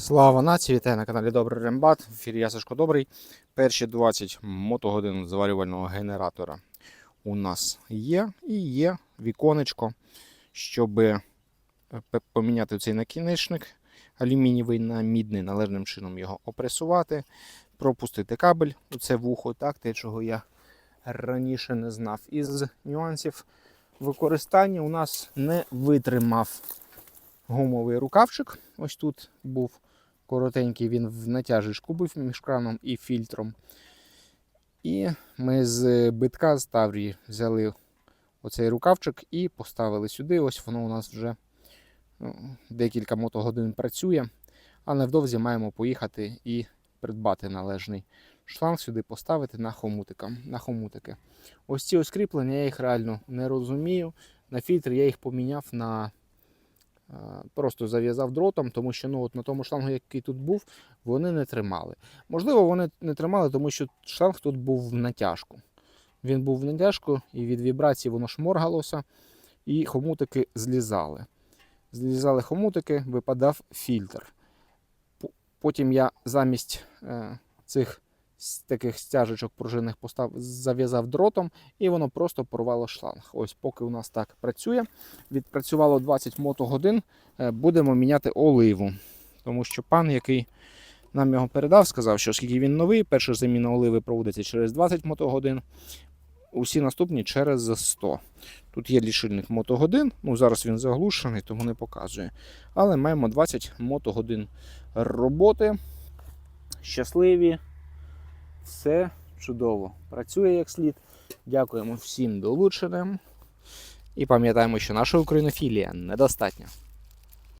Слава нації, вітаю на каналі Добрий Рембат. В ефірі я Добрий. Перші 20 мотогодин зварювального генератора у нас є. І є віконечко, щоб е, поміняти цей накінечник алюмінієвий на мідний, належним чином його опресувати, пропустити кабель у це вухо, так, те, чого я раніше не знав. Із нюансів використання у нас не витримав гумовий рукавчик. Ось тут був коротенький, він в натяжечку був між краном і фільтром. І ми з битка з Таврії взяли оцей рукавчик і поставили сюди. Ось воно у нас вже ну, декілька мотогодин працює. А невдовзі маємо поїхати і придбати належний шланг сюди поставити на хомутика. На хомутики. Ось ці ось кріплення, я їх реально не розумію. На фільтр я їх поміняв на Просто зав'язав дротом, тому що ну, от на тому шлангу, який тут був, вони не тримали. Можливо, вони не тримали, тому що шланг тут був в натяжку. Він був в натяжку, і від вібрації воно шморгалося, і хомутики злізали. Злізали хомутики, випадав фільтр. Потім я замість е, цих таких стяжечок пружинних постав, зав'язав дротом, і воно просто порвало шланг. Ось поки у нас так працює відпрацювало 20 мотогодин, е, будемо міняти оливу. Тому що пан, який нам його передав, сказав, що оскільки він новий, перша заміна оливи проводиться через 20 мотогодин, усі наступні через 100. Тут є лічильник мотогодин, ну зараз він заглушений, тому не показує. Але маємо 20 мотогодин роботи. Щасливі, все чудово. Працює як слід. Дякуємо всім долученим. І пам'ятаємо, що наша українофілія недостатня.